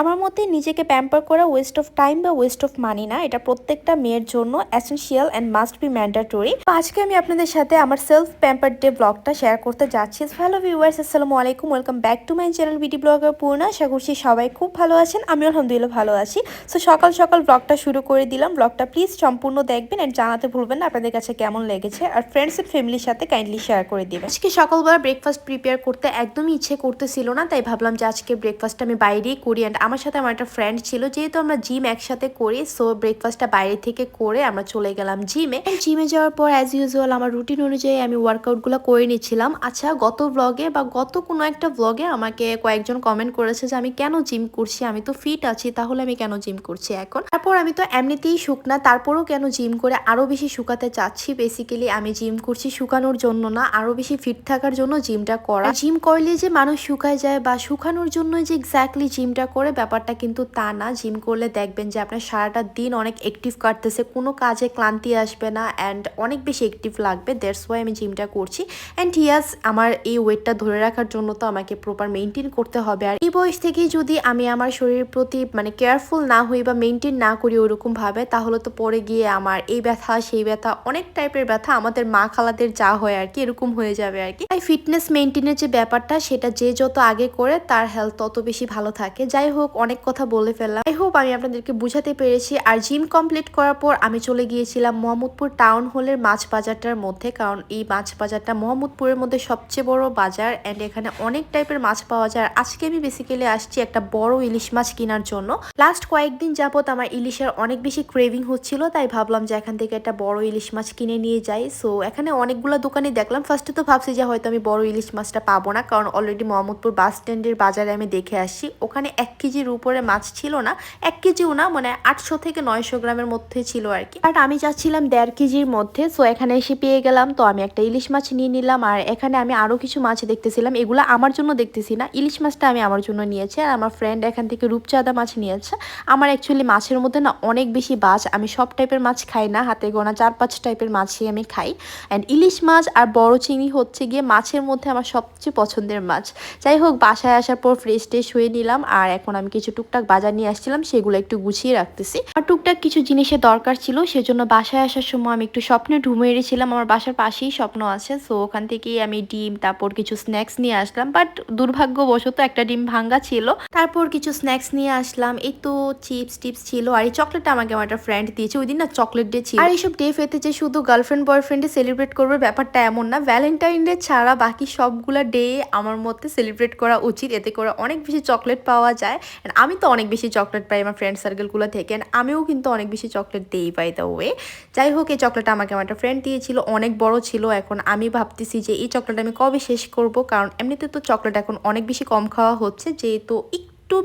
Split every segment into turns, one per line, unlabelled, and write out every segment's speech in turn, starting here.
আমার মতে নিজেকে প্যাম্পার করা ওয়েস্ট অফ টাইম বা ওয়েস্ট অফ মানি না, এটা প্রত্যেকটা মেয়ের জন্য essential and must be mandatory আজকে আমি আপনাদের সাথে আমার সেলফ প্যাম্পার ডে ব্লগটা শেয়ার করতে যাচ্ছি। হ্যালো ভিউয়ার্স আসসালামু আলাইকুম welcome back to my channel BD blogger Purna আশা করছি সবাই খুব ভালো আছেন আমি আলহামদুলিল্লাহ ভালো আছি। সো সকাল সকাল ব্লগটা শুরু করে দিলাম। ব্লগটা প্লিজ সম্পূর্ণ দেখবেন অ্যান্ড জানাতে ভুলবেন না, আপনাদের কাছে কেমন লেগেছে। আর ফ্রেন্ডস এন্ড ফ্যামিলির সাথে কাইন্ডলি শেয়ার করে দিবেন। আজকে সকালবেলা ব্রেকফাস্ট প্রিপেয়ার করতে একদমই ইচ্ছে করতেছিল না, তাই ভাবলাম যে আজকে ব্রেকফাস্ট আমি বাইরেই করি অ্যান্ড আমার সাথে আমার একটা ফ্রেন্ড ছিল, যেহেতু আমরা জিম একসাথে করি সো ব্রেকফাস্টটা বাইরে থেকে করে আমরা চলে গেলাম জিমে জিমে যাওয়ার পর অ্যাজ ইউজুয়াল আমার রুটিন অনুযায়ী আমি ওয়ার্কআউটগুলো করে নিচ্ছিলাম। আচ্ছা গত ব্লগে বা গত কোনো একটা ব্লগে আমাকে কয়েকজন কমেন্ট করেছে যে, আমি কেন জিম করছি? আমি তো ফিট আছি, তাহলে আমি কেন জিম করছি এখন? তারপর আমি তো এমনিতেই শুকনা তারপরও কেন জিম করে আরও বেশি শুকাতে চাচ্ছি? বেসিক্যালি আমি জিম করছি শুকানোর জন্য না আরও বেশি ফিট থাকার জন্য জিমটা করা। জিম করলে যে মানুষ শুকায় যায় বা শুকানোর জন্য যে এক্স্যাক্টলি জিমটা করে ব্যাপারটা কিন্তু তা না। জিম করলে দেখবেন যে আপনার সারাটা দিন অনেক অ্যাক্টিভ কাটতেছে, কোনো কাজে ক্লান্তি আসবে না অ্যান্ড অনেক বেশি অ্যাক্টিভ লাগবে। দেড়স ওয়াই আমি জিমটা করছি। অ্যান্ড ইয়াস আমার এই ওয়েটটা ধরে রাখার জন্য তো আমাকে প্রপার মেনটেন করতে হবে। আর এই বয়স থেকেই যদি আমি আমার শরীরের প্রতি মানে কেয়ারফুল না হই বা মেনটেন না করি ওরকম ভাবে তাহলে তো পরে গিয়ে আমার এই ব্যথা, সেই ব্যথা, অনেক টাইপের ব্যথা আমাদের মা খালাদের যা হয় আর কি, এরকম হয়ে যাবে আর কি। তাই ফিটনেস মেনটেনের যে ব্যাপারটা, সেটা যে যত আগে করে, তার হেলথ তত বেশি ভালো থাকে। যাই হোক অনেক কথা বলে ফেললাম। আই হোপ আমি আপনাদেরকে বুঝাতে পেরেছি। আর জিম কমপ্লিট করার পর আমি চলে গিয়েছিলাম মোহাম্মদপুর টাউন হলের মাছ বাজারটার মধ্যে, কারণ এই মাছ বাজারটা মোহাম্মদপুরের মধ্যে সবচেয়ে বড় বাজার অ্যান্ড এখানে অনেক টাইপের মাছ পাওয়া যায়। আজকে আমি বেসিক্যালি আসছি একটা বড় ইলিশ মাছ কেনার জন্য। লাস্ট কয়েকদিন যাবত আমার ইলিশের অনেক বেশি ক্রেভিং হচ্ছিল, তাই ভাবলাম যে এখান থেকে একটা বড় ইলিশ মাছ কিনে নিয়ে যাই। সো এখানে অনেকগুলো দোকানে দেখলাম। ফার্স্টে তো ভাবছি যে হয়তো আমি বড় ইলিশ মাছটা পাবো না, কারণ অলরেডি মোহাম্মদপুর বাস স্ট্যান্ডের বাজারে আমি দেখে আসছি। ওখানে এক কেজির উপরে মাছ ছিল না, এক কেজিও না মানে আটশো থেকে নয়শো গ্রামের মধ্যে ছিল আর কি। বাট আমি চাচ্ছিলাম দেড় কেজির মধ্যে সো এখানে এসে পেয়ে গেলাম। তো আমি একটা ইলিশ মাছ নিয়ে নিলাম, আর এখানে আমি আরও কিছু মাছ দেখতেছিলাম। এগুলো আমার জন্য দেখতেছি না, ইলিশ মাছটা আমি আমার জন্য নিয়েছি, আর আমার ফ্রেন্ড এখান থেকে রূপচাঁদা মাছ নিয়েছে। আমার অ্যাকচুয়ালি মাছের মধ্যে না অনেক বেশি বাজ, আমি সব টাইপের মাছ খাই না, হাতে গোনা চার পাঁচ টাইপের মাছই আমি খাই। অ্যান্ড ইলিশ মাছ আর বড় চিংড়ি হচ্ছে গিয়ে মাছের মধ্যে আমার সবচেয়ে পছন্দের মাছ। যাই হোক, বাসায় আসার পর ফ্রেশ ট্রেশ হয়ে নিলাম, আর এখন আমি কিছু টুকটাক বাজার নিয়ে আসছিলাম, সেগুলো একটু গুছিয়ে রাখতেছি। আর টুকটাক কিছু জিনিসের দরকার ছিল, সেজন্য বাসায় আসার সময় আমি একটু স্বপ্নে ঢুমে এড়েছিলাম। আমার বাসার পাশেই স্বপ্ন আছে সো ওখান থেকেই আমি ডিম, তারপর কিছু স্ন্যাক্স নিয়ে আসলাম। বাট দুর্ভাগ্যবশত একটা ডিম ভাঙ্গা ছিল। তারপর কিছু স্ন্যাক্স নিয়ে আসলাম। এই তো চিপস টিপস ছিল, আর এই চকলেটটা আমাকে আমার একটা ফ্রেন্ড দিয়েছে। ওই দিন না চকলেট ডে ছিল। আর এইসব ডে ফেতে যে শুধু গার্লফ্রেন্ড বয়ফ্রেন্ডে সেলিব্রেট করবে ব্যাপারটা এমন না। ভ্যালেন্টাইন ডে ছাড়া বাকি সবগুলা ডে আমার মধ্যে সেলিব্রেট করা উচিত। এতে করে অনেক বেশি চকলেট পাওয়া যায়। আমি তো অনেক বেশি চকলেট পাই আমার ফ্রেন্ড সার্কেলগুলো থেকে আমিও কিন্তু অনেক বেশি চকলেট দিই পাই দ্য ওয়ে যাই হোক, এই চকলেটটা আমাকে আমার একটা ফ্রেন্ড দিয়েছিল, অনেক বড় ছিল, এখন আমি ভাবতেছি যে এই চকলেট আমি কবে শেষ করব, কারণ এমনিতে তো চকলেট এখন অনেক বেশি কম খাওয়া হচ্ছে, যেহেতু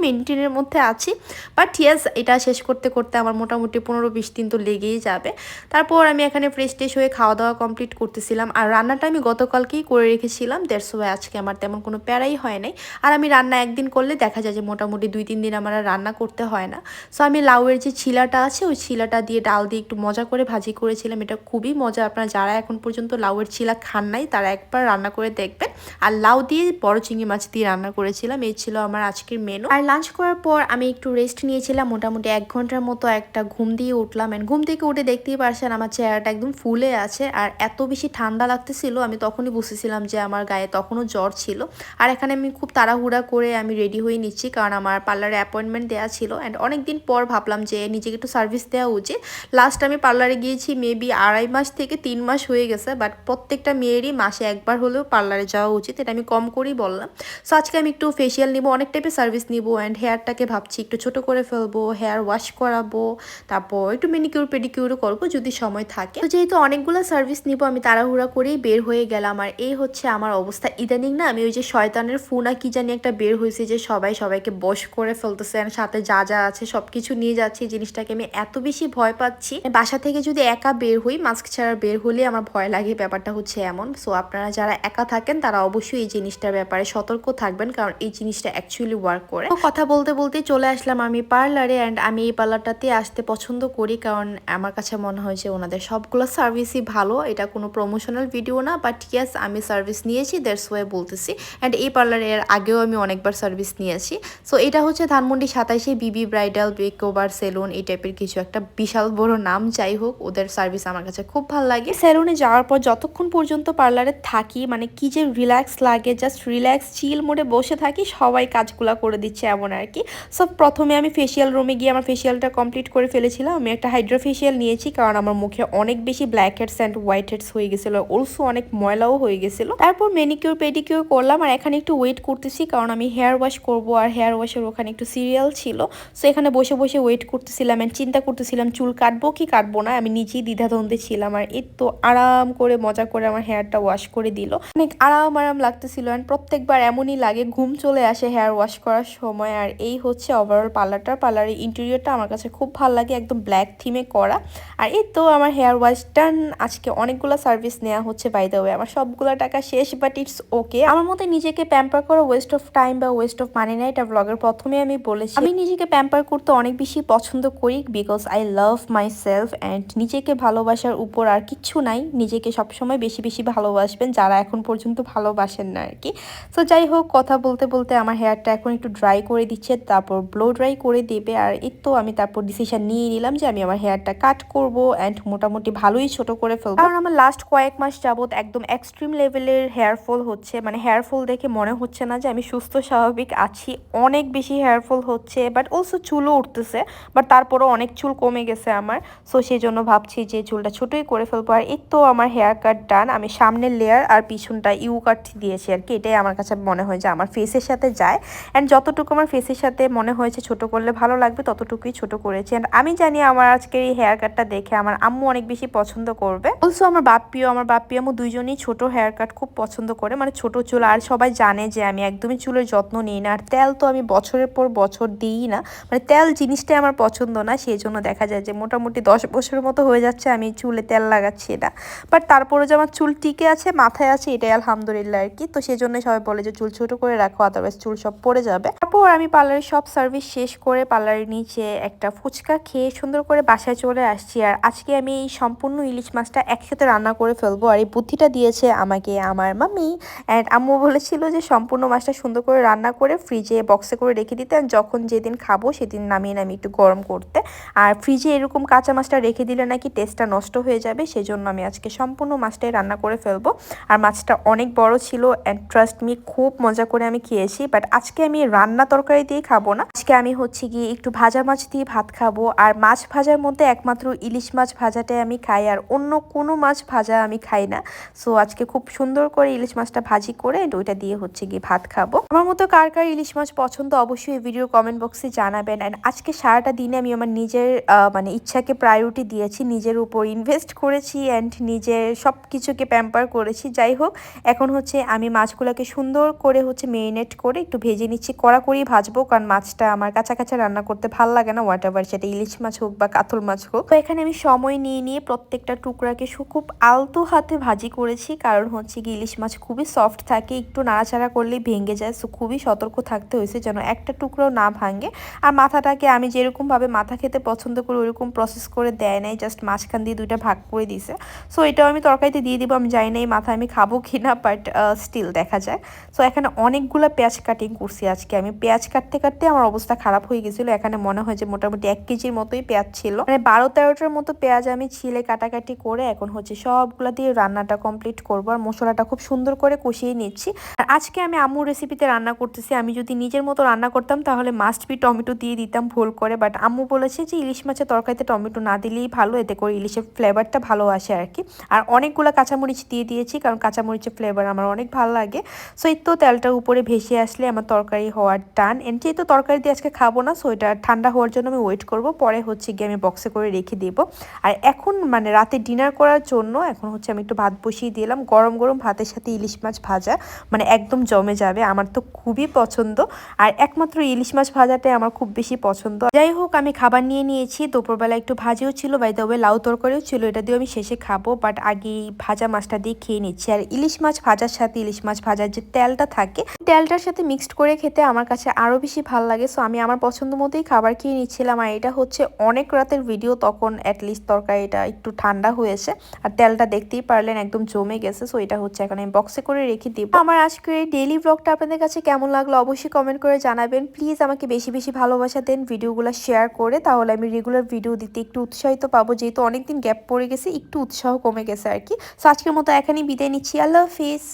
মেনটেনের মধ্যে আছি। বাট ইয়াস এটা শেষ করতে করতে আমার মোটামুটি পনেরো বিশ দিন তো লেগেই যাবে। তারপর আমি এখানে ফ্রেশ ট্রেশ হয়ে খাওয়া দাওয়া কমপ্লিট করতেছিলাম। আর রান্নাটা আমি গতকালকেই করে রেখেছিলাম। দেড়শো আজকে আমার তেমন কোনো প্যারাই হয় নাই। আর আমি রান্না একদিন করলে দেখা যায় যে মোটামুটি দুই তিন দিন আমার রান্না করতে হয় না। সো আমি লাউয়ের যে ছিলাটা আছে, ওই ছিলাটা দিয়ে ডাল দিয়ে একটু মজা করে ভাজি করেছিলাম। এটা খুবই মজা। আপনারা যারা এখন পর্যন্ত লাউয়ের ছিলা খান নাই, তারা একবার রান্না করে দেখবেন। আর লাউ দিয়ে বড় চিংড়ি মাছ দিয়ে রান্না করেছিলাম। এই ছিল আমার আজকের মেনু আর লাঞ্চ করার পর আমি একটু রেস্ট নিয়েছিলাম। মোটামুটি এক ঘণ্টার মতো একটা ঘুম দিয়ে উঠলাম অ্যান্ড ঘুম থেকে উঠে দেখতেই পারছেন আমার চেহারাটা একদম ফুলে আছে আর এত বেশি ঠান্ডা লাগতেছিল, আমি তখনই বুঝেছিলাম যে আমার গায়ে তখনও জ্বর ছিল। আর এখানে আমি খুব তাড়াহুড়া করে আমি রেডি হয়ে নিচ্ছি কারণ আমার পার্লারে অ্যাপয়েন্টমেন্ট দেওয়া ছিল অ্যান্ড অনেক দিন পর ভাবলাম যে নিজেকে একটু সার্ভিস দেওয়া উচিত। লাস্ট আমি পার্লারে গিয়েছি মেবি আড়াই মাস থেকে তিন মাস হয়ে গেছে বাট প্রত্যেকটা মেয়েরই মাসে একবার হলেও পার্লারে যাওয়া উচিত, এটা আমি কম করেই বললাম। সো আজকে আমি একটু ফেসিয়াল নিব, অনেক টাইপের সার্ভিস নিব অ্যান্ড হেয়ারটাকে ভাবছি একটু ছোট করে ফেলব হেয়ার ওয়াশ করাবো, তারপর একটু মেনিকিউর পেডিকিউরও করব যদি সময় থাকে। তো যেহেতু অনেকগুলো সার্ভিস নিব, আমি তাড়াহুড়া করেই বের হয়ে গেলাম। আর এই হচ্ছে আমার অবস্থা। ইদানিং না আমি ওই যে শয়তানের ফুনা কি জানি একটা বের হয়েছে যে সবাই সবাইকে বশ করে ফেলতেছে আর সাথে যা যা আছে সবকিছু নিয়ে যাচ্ছি। এই জিনিসটাকে আমি এত বেশি ভয় পাচ্ছি। বাসা থেকে যদি একা বের হই মাস্ক ছাড়া বের হলে আমার ভয় লাগে। ব্যাপারটা হচ্ছে এমন। সো আপনারা যারা একা থাকেন, তারা অবশ্যই এই জিনিসটার ব্যাপারে সতর্ক থাকবেন। কারণ এই জিনিসটা অ্যাকচুয়ালি ওয়ার্ক করে। তো কথা বলতে বলতে চলে আসলাম আমি পার্লারে অ্যান্ড আমি এই পার্লারটাতে আসতে পছন্দ করি কারণ আমার কাছে মনে হয় যে ওনাদের সবগুলো সার্ভিসই ভালো। এটা কোনো প্রমোশনাল ভিডিও না বাট ইয়াস আমি সার্ভিস নিয়েছি দ্যাটস ওয়াই বলতেছি। অ্যান্ড এই পার্লারে এর আগেও আমি অনেকবার সার্ভিস নিয়েছি। সো এটা হচ্ছে ধানমন্ডি সাতাইশে বিবি ব্রাইডাল বেকোভার সেলুন এই টাইপের কিছু একটা বিশাল বড় নাম, যাই হোক, ওদের সার্ভিস আমার কাছে খুব ভালো লাগে। সেলুনে যাওয়ার পর যতক্ষণ পর্যন্ত পার্লারে থাকি মানে কি যে রিল্যাক্স লাগে জাস্ট রিল্যাক্স চিল মোডে বসে থাকি, সবাই কাজগুলো করে দিচ্ছে। এমন আর কি। সো প্রথমে আমি ফেসিয়াল রুমে গিয়ে আমার ফেসিয়ালটা কমপ্লিট করে ফেলেছিলাম। আমি একটা হাইড্রো ফেসিয়াল নিয়েছি কারণ আমার মুখে অনেক বেশি black heads and white heads হয়ে গেছিল। অলসো অনেক ময়লাও হয়ে গেছিল। তারপর মেনিকিউর পেডিকিউর করলাম আর এখানে একটু ওয়েট করতেছি কারণ আমি হেয়ার ওয়াশ করব আর হেয়ার ওয়াশের ওখানে একটু সিরিয়াল ছিল। সো এখানে বসে বসে ওয়েট করতেছিলাম অ্যান্ড চিন্তা করতেছিলাম চুল কাটবো কি কাটবো না। আমি নিজেই দ্বিধাদ্বন্দ্বে ছিলাম আর এর তো আরাম করে, মজা করে আমার হেয়ারটা ওয়াশ করে দিল। অনেক আরাম আরাম লাগতেছিল অ্যান্ড প্রত্যেকবার এমনই লাগে, ঘুম চলে আসে হেয়ার ওয়াশ করার সময় আর এই হচ্ছে ওভারঅল পার্লারটা। পার্লারের ইন্টেরিয়রটা আমার কাছে খুব ভালো লাগে, একদম ব্ল্যাক থিমে করা। আর এই তো আমার হেয়ার ওয়াশ ডান আজকে অনেকগুলো সার্ভিস নেওয়া হচ্ছে বাই দ্য ওয়ে আমার সবগুলো টাকা শেষ বাট ইটস ওকে আমার মতে নিজেকে প্যাম্পার করা ওয়েস্ট অফ টাইম বা ওয়েস্ট অফ মানি না, এটা ব্লগের প্রথমে আমি বলেছি। আমি নিজেকে প্যাম্পার করতে অনেক বেশি পছন্দ করি because I love myself and নিজেকে ভালোবাসার উপর আর কিচ্ছু নাই। নিজেকে সবসময় বেশি বেশি ভালোবাসবেন, যারা এখন পর্যন্ত ভালোবাসেন না আর কি। সো যাই হোক, কথা বলতে বলতে আমার হেয়ারটা এখন একটু ড্রাই করে দিচ্ছে, তারপর ব্লো ড্রাই করে দেবে। আর এই তো আমি তারপর ডিসিশন নিয়ে নিলাম যে আমি আমার হেয়ারটা কাট করব অ্যান্ড মোটামুটি ভালোই ছোট করে ফেলব। কারণ আমার লাস্ট কয়েক মাস যাবত একদম এক্সট্রিম লেভেলের হেয়ার ফল হচ্ছে। মানে হেয়ার ফল দেখে মনে হচ্ছে না যে আমি সুস্থ, স্বাভাবিক আছি। অনেক বেশি হেয়ার ফল হচ্ছে বাট অলসো চুলও উঠতেছে বাট তারপরও অনেক চুল কমে গেছে আমার। সো সেই জন্য ভাবছি যে চুলটা ছোটোই করে ফেলব। আর এই তো আমার হেয়ার কাট ডান আমি সামনের লেয়ার আর পিছনটা ইউ কাট দিয়েছি আর কি। এটাই আমার কাছে মনে হয় যে আমার ফেসের সাথে যায়। অ্যান্ড যতটুকু আমার ফেসের সাথে মনে হয়েছে ছোট করলে ভালো লাগবে, ততটুকুই ছোট করেছি। অ্যান্ড আমি জানি আমার আজকের এই হেয়ার কাটটা দেখে আমার আম্মু অনেক বেশি পছন্দ করবে। অলসো আমার বাপ্পিও, আমার বাপ্পি আম্মু দুইজনই ছোট হেয়ার কাট খুব পছন্দ করে। মানে ছোট চুল, আর সবাই জানে যে আমি একদমই চুলের যত্ন নিই না। আর তেল তো আমি বছরের পর বছর দিই না। মানে তেল জিনিসটাই আমার পছন্দ না সেই জন্য দেখা যায় যে মোটামুটি দশ বছরের মতো হয়ে যাচ্ছে আমি চুলে তেল লাগাচ্ছি এটা। বাট তারপরে যে আমার চুল টিকে আছে, মাথায় আছে, এটাই আলহামদুলিল্লাহ আর কি। তো সেই জন্যই সবাই বলে যে চুল ছোট করে রাখো আদারওয়াইজ চুল সব পড়ে যাবে। তারপর আমি পার্লারের সব সার্ভিস শেষ করে পার্লারের নিচে একটা ফুচকা খেয়ে সুন্দর করে বাসায় চলে আসছি। আর আজকে আমি এই সম্পূর্ণ ইলিশ মাছটা একসাথে রান্না করে ফেলব। আর এই বুদ্ধিটা দিয়েছে আমাকে আমার মামি অ্যান্ড আম্মু বলেছিল যে সম্পূর্ণ মাছটা সুন্দর করে রান্না করে ফ্রিজে বক্সে করে রেখে দিতে। যখন যেদিন খাব সেদিন নামিয়ে নামিয়ে একটু গরম করতে। আর ফ্রিজে এরকম কাঁচা মাছটা রেখে দিলে নাকি টেস্টটা নষ্ট হয়ে যাবে। সেজন্য আমি আজকে সম্পূর্ণ মাছটাই রান্না করে ফেলব। আর মাছটা অনেক বড় ছিল। অ্যান্ড ট্রাস্ট মি খুব মজা করে আমি খেয়েছি। বাট আজকে আমি রান্না তরকারি দিয়ে খাব না। আজকে আমি হচ্ছে গিয়ে একটু ভাজা মাছ দিয়ে ভাত খাব। আর মাছ ভাজার মধ্যে একমাত্র ইলিশ মাছ ভাজাটাই আমি খাই, আর অন্য কোনো মাছ ভাজা আমি খাই না। সো আজকে খুব সুন্দর করে ইলিশ মাছটা ভাজি করে ওইটা দিয়ে হচ্ছে গিয়ে ভাত খাব। আমার মতো কার কার ইলিশ মাছ পছন্দ অবশ্যই এই ভিডিও কমেন্ট বক্সে জানাবেন। অ্যান্ড আজকে সারাটা দিনে আমি আমার নিজের মানে ইচ্ছাকে প্রায়োরিটি দিয়েছি, নিজের উপর ইনভেস্ট করেছি অ্যান্ড নিজের সব কিছুকে প্যাম্পার করেছি। যাই হোক, এখন হচ্ছে আমি মাছগুলোকে সুন্দর করে হচ্ছে মেরিনেট করে একটু ভেজে নিচ্ছি, কড়া করেই ভাজবো, কারণ মাছটা আমার কাঁচা রান্না করতে ভালো লাগে না হোয়াট এভার সেটা ইলিশ মাছ হোক বা কাতল মাছ হোক। তো এখানে আমি সময় নিয়ে নিয়ে প্রত্যেকটা টুকরাকে খুব আলতো হাতে ভাজি করেছি, কারণ হচ্ছে কি ইলিশ মাছ খুবই সফট থাকে, একটু নাড়াচাড়া করলেই ভেঙে যায় সো খুবই সতর্ক থাকতে হয়েছে যেন একটা টুকরাও না ভাঙে। আর মাথাটাকে আমি যেরকমভাবে মাথা খেতে পছন্দ করি ওইরকম প্রসেস করে দেয় নাই জাস্ট মাঝখান দিয়ে দুইটা ভাগ করে দিছে সো এটাও আমি তরকারিতে দিয়ে দিব, আমি জানি না এই মাথা আমি খাব কিনা বাট স্টিল দেখা যায়। সো এখানে অনেকগুলো পেঁয়াজ কাটিং করছি আজকে আমি পেঁয়াজ কাটতে কাটতে আমার অবস্থা খারাপ হয়ে গেছিল। এখানে মনে হয় যে মোটামুটি এক কেজির মতোই পেঁয়াজ ছিল। মানে বারো তেরোটার মতো পেঁয়াজ আমি ছিলে কাটাকাটি করে এখন হচ্ছে সবগুলো দিয়ে রান্নাটা কমপ্লিট করব আর মশলাটা খুব সুন্দর করে কষিয়ে নিচ্ছি। আর আজকে আমি আম্মুর রেসিপিতে রান্না করতেছি। আমি যদি নিজের মতো রান্না করতাম তাহলে মাস্ট বি টমেটো দিয়ে দিতাম ভুল করে। বাট আম্মু বলেছে যে ইলিশ মাছের তরকারিতে টমেটো না দিলেই ভালো, এতে করে ইলিশের ফ্লেভারটা ভালো আসে আর কি আর অনেকগুলো কাঁচামরিচ দিয়ে দিয়েছি কারণ কাঁচামরিচের ফ্লেভার আমার অনেক ভালো লাগে। সো এই তো তেলটা উপরে ভেসে আসলে আমার তরকারি হওয়ার টান। এন্ড যেহেতু তরকারি দিয়ে আজকে খাব না সো এটা ঠান্ডা হওয়ার জন্য আমি ওয়েট করব। পরে হচ্ছে গিয়ে আমি বক্সে করে রেখে দেবো। আর এখন মানে রাতে ডিনার করার জন্য এখন হচ্ছে আমি একটু ভাত বসিয়ে দিলাম। গরম গরম ভাতের সাথে ইলিশ মাছ ভাজা মানে একদম জমে যাবে, আমার তো খুবই পছন্দ। আর একমাত্র ইলিশ মাছ ভাজাটাই আমার খুব বেশি পছন্দ। যাই হোক, আমি খাবার নিয়ে নিয়েছি, দুপুরবেলা একটু ভাজিও ছিল বাই তবে লাউ তরকারিও ছিল, এটা দিয়ে আমি শেষে খাব বাট আগে ভাজা মাছটা দিয়ে খেয়ে নিচ্ছি। আর ইলিশ মাছ ভাজার সাথে, ইলিশ মাছ ভাজার যে তেলটা থাকে, তেলটার সাথে মিক্সড করে খেতে আমার কাছে কাছে আরও বেশি ভালো লাগে। সো আমি আমার পছন্দ মতোই খাবার খেয়ে নিচ্ছিলাম আর এটা হচ্ছে অনেক রাতের ভিডিও তখন অ্যাটলিস্ট তরকারিটা একটু ঠান্ডা হয়েছে। আর তেলটা দেখতেই পারলেন একদম জমে গেছে। সো এটা হচ্ছে এখন আমি বক্সে করে রেখে দিব। আমার আজকের এই ডেইলি ব্লগটা আপনাদের কাছে কেমন লাগল অবশ্যই কমেন্ট করে জানাবেন। প্লিজ আমাকে বেশি বেশি ভালোবাসা দেন ভিডিওগুলো শেয়ার করে। তাহলে আমি রেগুলার ভিডিও দিতে একটু উৎসাহিত পাবো। যেহেতু অনেকদিন গ্যাপ পড়ে গেছে, একটু উৎসাহ কমে গেছে আর কি। সো আজকের মতো এখানেই বিদায় নিচ্ছি। আল্লাহ হাফিজ